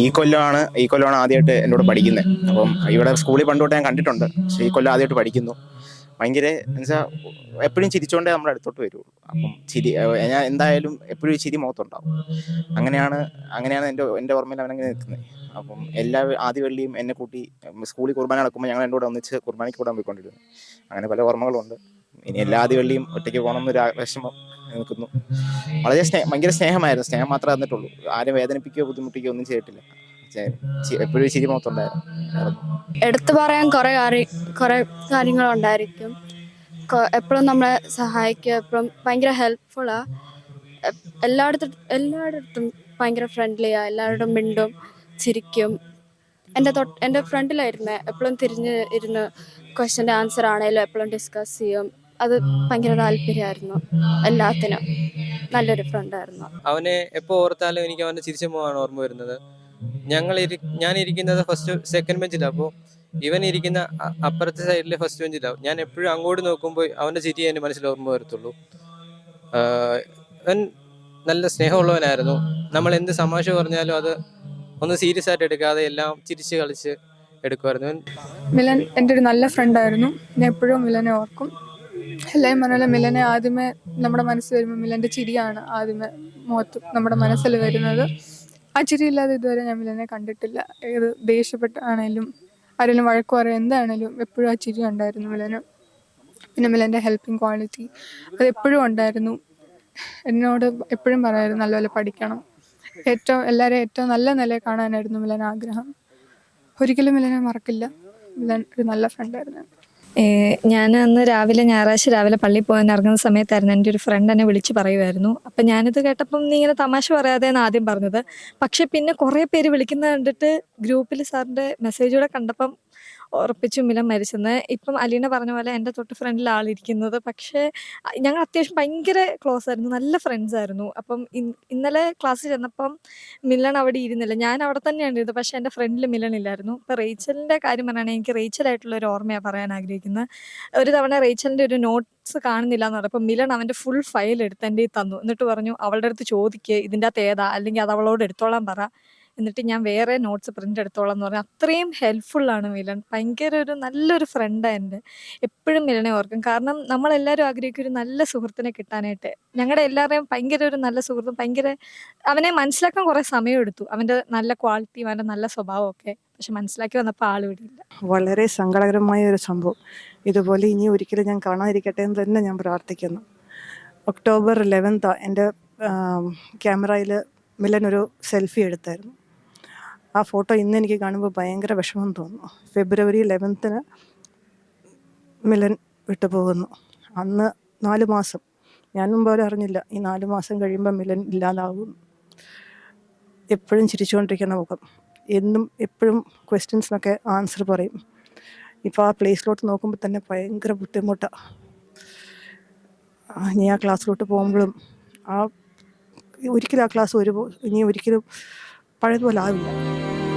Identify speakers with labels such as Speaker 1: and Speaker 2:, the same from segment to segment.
Speaker 1: ഈ കൊല്ലമാണ് ഈ കൊല്ലമാണ് ആദ്യമായിട്ട് എന്നോട് പഠിക്കുന്നത് അപ്പം ഇവിടെ സ്കൂളിൽ പണ്ട് ഞാൻ കണ്ടിട്ടുണ്ട്. പക്ഷേ ഈ കൊല്ലം ആദ്യമായിട്ട് പഠിക്കുന്നു. ഭയങ്കര എന്നുവെച്ചാൽ എപ്പോഴും ചിരിച്ചുകൊണ്ടേ നമ്മുടെ അടുത്തോട്ട് വരുള്ളൂ. അപ്പം ചിരി ഞാൻ എന്തായാലും എപ്പോഴും ചിരി മുഖത്തുണ്ടാവും. അങ്ങനെയാണ് അങ്ങനെയാണ് എന്റെ എന്റെ ഓർമ്മയിൽ അവനങ്ങനെ നിൽക്കുന്നത് അപ്പം എല്ലാ ആദ്യ വെള്ളിയും എന്നെ കൂട്ടി സ്കൂളിൽ കുർബാന നടക്കുമ്പോൾ ഞങ്ങൾ എന്റെ കൂടെ ഒന്നിച്ച് കുർബാനയ്ക്ക് കൂടാൻ പോയിക്കൊണ്ടിരുന്നു. അങ്ങനെ പല ഓർമ്മകളുണ്ട്. ഇനി എല്ലാ ആദ്യ ഒറ്റയ്ക്ക് പോകണം എന്നൊരു ആ- വിഷമം നിൽക്കുന്നു. വളരെ സ്നേഹ ഭയങ്കര സ്നേഹമായിരുന്നു. സ്നേഹം മാത്രമേ തന്നിട്ടുള്ളൂ. ആരും വേദനിപ്പിക്കുകയോ ബുദ്ധിമുട്ടിക്കുകയോ ഒന്നും ചെയ്തിട്ടില്ല. എപ്പോഴും ചിരി മുഖത്തുണ്ടായിരുന്നു
Speaker 2: എടുത്തു പറയാൻ കുറെ കുറേ കാര്യങ്ങളുണ്ടായിരിക്കും. എപ്പോഴും നമ്മളെ സഹായിക്കുക എപ്പോഴും ഭയങ്കര ഹെൽപ്ഫുള്ളാ എല്ലായിടത്തും എല്ലായിടത്തും ഭയങ്കര ഫ്രണ്ട്ലിയാ എല്ലാവരോടും മിണ്ടും ചിരിക്കും. എന്റെ തൊട്ട് എന്റെ ഫ്രണ്ടിലായിരുന്നേ എപ്പോഴും തിരിഞ്ഞ് ഇരുന്ന് ക്വസ്റ്റന്റെ ആൻസർ ആണെങ്കിലും എപ്പോഴും ഡിസ്കസ് ചെയ്യും. അത് ഭയങ്കര താല്പര്യമായിരുന്നു. എല്ലാത്തിനും. നല്ലൊരു ഫ്രണ്ടായിരുന്നു.
Speaker 3: അവനെ എപ്പോ ഓർത്താലും എനിക്ക് അവന്റെ ചിരിച്ചു പോവാണ് ഓർമ്മ വരുന്നത്. ഞങ്ങൾ ഇരി ഞാൻ ഇരിക്കുന്നത് ഫസ്റ്റ് സെക്കൻഡ് ബെഞ്ചിലാണ് അപ്പോൾ ഇവൻ ഇരിക്കുന്ന അ- അപ്പുറത്തെ സൈഡിലെ ഫസ്റ്റ് ബെഞ്ചിലാണ് ഞാൻ എപ്പോഴും അങ്ങോട്ട് നോക്കുമ്പോൾ അവന്റെ ചിരി എന്റെ മനസ്സിൽ ഓർമ്മ വരത്തുള്ളൂ. ആഹ് അവൻ നല്ല സ്നേഹമുള്ളവനായിരുന്നു. നമ്മൾ എന്ത് തമാശ പറഞ്ഞാലും അത് ഒന്ന് സീരിയസ് ആയിട്ട് എടുക്കാതെ എല്ലാം ചിരിച്ച് കളിച്ച് എടുക്കുമായിരുന്നു. അവൻ
Speaker 4: മിലൻ എന്റെ ഒരു നല്ല ഫ്രണ്ടായിരുന്നു ഞാൻ എപ്പോഴും മിലനെ ഓർക്കും. എല്ലാവരും മനല മിലനെ ആദ്യമേ നമ്മുടെ മനസ്സിൽ വരുമ്പോൾ മിലന്റെ ചിരിയാണ് ആദ്യമേ മുഖത്ത് നമ്മുടെ മനസ്സിൽ വരുന്നത്. ആ ചിരിയില്ലാതെ ഇതുവരെ ഞാൻ മിലനെ കണ്ടിട്ടില്ല. ഏത് ദേഷ്യപ്പെട്ടാണേലും ആരെങ്കിലും വഴക്ക് പറയുക എന്താണേലും എപ്പോഴും ആ ചിരി ഉണ്ടായിരുന്നു മിലന്. പിന്നെ മിലന്റെ ഹെൽപ്പിംഗ് ക്വാളിറ്റി അത് എപ്പോഴും ഉണ്ടായിരുന്നു. എന്നോട് എപ്പോഴും പറയായിരുന്നു നല്ലപോലെ പഠിക്കണം. ഏറ്റവും എല്ലാവരെയും ഏറ്റവും നല്ല നിലയിൽ കാണാനായിരുന്നു മിലൻ ആഗ്രഹം. ഒരിക്കലും മിലനെ മറക്കില്ല. മിലൻ ഒരു നല്ല ഫ്രണ്ടായിരുന്നു
Speaker 5: ഞാൻ അന്ന് രാവിലെ ഞായറാഴ്ച രാവിലെ പള്ളിയിൽ പോകാൻ ഇറങ്ങുന്ന സമയത്തായിരുന്നു എന്റെ ഒരു ഫ്രണ്ട് എന്നെ വിളിച്ച് പറയുമായിരുന്നു അപ്പം ഞാനിത് കേട്ടപ്പം നീ ഇങ്ങനെ തമാശ പറയാതെ എന്ന് ആദ്യം പറഞ്ഞത്. പക്ഷെ പിന്നെ കുറേ പേര് വിളിക്കുന്നത് കണ്ടിട്ട് ഗ്രൂപ്പിൽ സാറിന്റെ മെസ്സേജൂടെ കണ്ടപ്പം ഉറപ്പിച്ചു മിലൻ മരിച്ചെന്ന്. ഇപ്പം അലീന പറഞ്ഞ പോലെ എന്റെ തൊട്ട് ഫ്രണ്ടിൽ ആളിരിക്കുന്നത്. പക്ഷേ ഞങ്ങൾ അത്യാവശ്യം ഭയങ്കര ക്ലോസ് ആയിരുന്നു. നല്ല ഫ്രണ്ട്സ് ആയിരുന്നു. അപ്പം ഇന്നലെ ക്ലാസ്സിൽ ചെന്നപ്പം മിലൺ അവിടെ ഇരുന്നില്ല. ഞാൻ അവിടെ തന്നെയാണ് ഇരുന്നത്. പക്ഷെ എന്റെ ഫ്രണ്ടിൽ മിലൺ ഇല്ലായിരുന്നു. ഇപ്പം റേച്ചലിന്റെ കാര്യം പറയുകയാണെങ്കിൽ എനിക്ക് റേച്ചലായിട്ടുള്ള ഒരു ഓർമ്മയാണ് പറയാൻ ആഗ്രഹിക്കുന്നത്. ഒരു തവണ റേച്ചലിന്റെ ഒരു നോട്ട്സ് കാണുന്നില്ല എന്ന് പറഞ്ഞപ്പോൾ മിലൺ അവന്റെ ഫുൾ ഫയൽ എടുത്ത് എന്റെ തന്നു. എന്നിട്ട് പറഞ്ഞു അവളുടെ അടുത്ത് ചോദിക്കുക ഇതിന്റെ അകത്ത് ഏതാ? അല്ലെങ്കിൽ അത് അവളോട് എടുത്തോളാൻ പറ. എന്നിട്ട് ഞാൻ വേറെ നോട്ട്സ് പ്രിന്റ് എടുത്തോളാം എന്ന് പറഞ്ഞു അത്രയും ആണ് മിലൻ. ഭയങ്കര ഒരു നല്ലൊരു ഫ്രണ്ടാണ് എന്റെ. എപ്പോഴും മിലനെ ഓർക്കും. കാരണം നമ്മളെല്ലാവരും ആഗ്രഹിക്കും ഒരു നല്ല സുഹൃത്തിനെ കിട്ടാനായിട്ട്. ഞങ്ങളുടെ എല്ലാവരെയും ഭയങ്കര ഒരു നല്ല സുഹൃത്തും ഭയങ്കര അവനെ മനസ്സിലാക്കാൻ കുറേ സമയമെടുത്തു അവന്റെ നല്ല ക്വാളിറ്റി അവന്റെ നല്ല സ്വഭാവമൊക്കെ. പക്ഷെ മനസ്സിലാക്കി വന്നപ്പോൾ ആൾ വിടില്ല
Speaker 6: വളരെ സങ്കടകരമായ ഒരു സംഭവം. ഇതുപോലെ ഇനി ഒരിക്കലും ഞാൻ കാണാതിരിക്കട്ടെ എന്ന് തന്നെ ഞാൻ പ്രാർത്ഥിക്കുന്നു. ഒക്ടോബർ ലെവൻത്ത് എന്റെ ക്യാമറയിൽ മിലൻ ഒരു സെൽഫി എടുത്തായിരുന്നു. ആ ഫോട്ടോ ഇന്ന് എനിക്ക് കാണുമ്പോൾ ഭയങ്കര വിഷമം തോന്നുന്നു. ഫെബ്രുവരി ലെവൻത്തിന് മിലൻ വിട്ടുപോകുന്നു. അന്ന് നാല് മാസം. ഞാനും പോലും അറിഞ്ഞില്ല. ഈ നാല് മാസം കഴിയുമ്പോൾ മിലൻ ഇല്ലാതാകും. എപ്പോഴും ചിരിച്ചുകൊണ്ടിരിക്കുന്ന മുഖം. എന്നും എപ്പോഴും ക്വസ്റ്റ്യൻസിനൊക്കെ ആൻസർ പറയും. ഇപ്പോൾ ആ പ്ലേസിലോട്ട് നോക്കുമ്പോൾ തന്നെ ഭയങ്കര ബുദ്ധിമുട്ടാണ് ഇനി ആ ക്ലാസ്സിലോട്ട് പോകുമ്പോഴും ആ ഒരിക്കലും ആ ക്ലാസ് ഒരു ഇനി ഒരിക്കലും പഴയതുപോലെ ആവില്ല.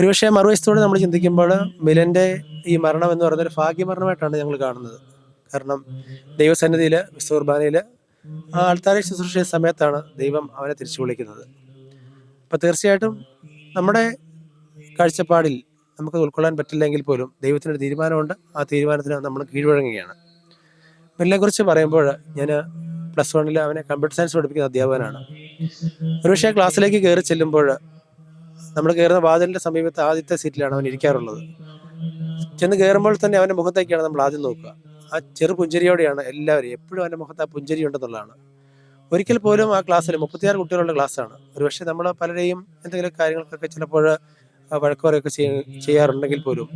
Speaker 7: ഒരുപക്ഷെ മറുവശത്തോടെ നമ്മൾ ചിന്തിക്കുമ്പോൾ മിലന്റെ ഈ മരണം എന്ന് പറയുന്ന ഒരു ഭാഗ്യമരണമായിട്ടാണ് ഞങ്ങൾ കാണുന്നത്. കാരണം ദൈവസന്നിധിയിൽ വിശ്വകുർബാനയിൽ ആ ആൾത്താരെ ശുശ്രൂഷ സമയത്താണ് ദൈവം അവനെ തിരിച്ചു വിളിക്കുന്നത്. അപ്പം തീർച്ചയായിട്ടും നമ്മുടെ കാഴ്ചപ്പാടിൽ നമുക്ക് ഉൾക്കൊള്ളാൻ പറ്റില്ലെങ്കിൽ പോലും ദൈവത്തിനൊരു തീരുമാനമുണ്ട്. ആ തീരുമാനത്തിന് നമ്മൾ കീഴ്വഴങ്ങുകയാണ്. കുറിച്ച് പറയുമ്പോൾ ഞാൻ പ്ലസ് വണ്ണിൽ അവനെ കമ്പ്യൂട്ടർ സയൻസ് പഠിപ്പിക്കുന്ന അധ്യാപകനാണ്. ഒരുപക്ഷെ ക്ലാസ്സിലേക്ക് കയറി ചെല്ലുമ്പോൾ നമ്മൾ കയറുന്ന വാതിലിന്റെ സമീപത്ത് ആദ്യത്തെ സീറ്റിലാണ് അവൻ ഇരിക്കാറുള്ളത്. ചെന്ന് കയറുമ്പോൾ തന്നെ അവന്റെ മുഖത്തേക്കാണ് നമ്മൾ ആദ്യം നോക്കുക. ആ ചെറു പുഞ്ചരിയോടെയാണ് എല്ലാവരും എപ്പോഴും അവന്റെ മുഖത്ത് ആ പുഞ്ചരി ഉണ്ടെന്നുള്ളതാണ്. ഒരിക്കൽ പോലും ആ ക്ലാസ്സിൽ മുപ്പത്തിയാറ് കുട്ടികളുടെ ക്ലാസ്സാണ്. ഒരുപക്ഷെ നമ്മൾ പലരെയും എന്തെങ്കിലും കാര്യങ്ങൾക്കൊക്കെ ചിലപ്പോൾ വഴക്ക് പറയുകയൊക്കെ ചെയ്യ- ചെയ്യാറുണ്ടെങ്കിൽ പോലും.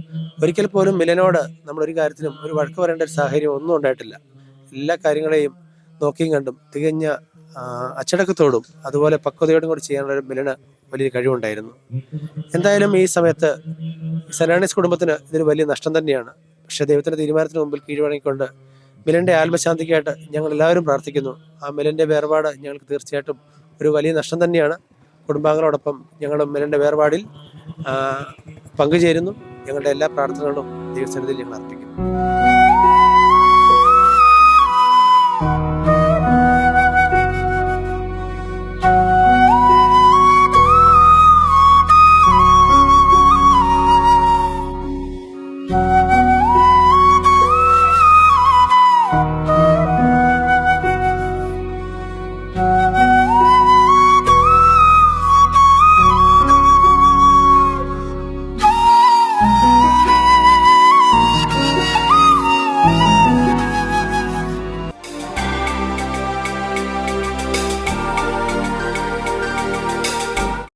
Speaker 7: ഒരിക്കൽ പോലും മിലനോട് നമ്മൾ ഒരു കാര്യത്തിനും ഒരു വഴക്ക് പറയേണ്ട ഒരു സാഹചര്യം ഒന്നും ഉണ്ടായിട്ടില്ല. എല്ലാ കാര്യങ്ങളെയും നോക്കിയും കണ്ടും തികഞ്ഞ അച്ചടക്കത്തോടും അതുപോലെ പക്വതയോടും കൂടി ചെയ്യാനുള്ള ഒരു മിലന് വലിയ കഴിവുണ്ടായിരുന്നു. എന്തായാലും ഈ സമയത്ത് സെനാണിസ് കുടുംബത്തിന് ഇതൊരു വലിയ നഷ്ടം തന്നെയാണ്. പക്ഷേ ദൈവത്തിന്റെ തീരുമാനത്തിന് മുമ്പിൽ കീഴ്വഴങ്ങിക്കൊണ്ട് മിലന്റെ ആത്മശാന്തിക്കായിട്ട് ഞങ്ങൾ എല്ലാവരും പ്രാർത്ഥിക്കുന്നു. ആ മിലന്റെ വേർപാട് ഞങ്ങൾക്ക് തീർച്ചയായിട്ടും ഒരു വലിയ നഷ്ടം തന്നെയാണ്. കുടുംബാംഗങ്ങളോടൊപ്പം ഞങ്ങളും മിലന്റെ വേർപാടിൽ പങ്കുചേരുന്നു. ഞങ്ങളുടെ എല്ലാ പ്രാർത്ഥനകളും ദൈവസന്നിധിയിൽ ഞങ്ങൾ അർപ്പിക്കുന്നു.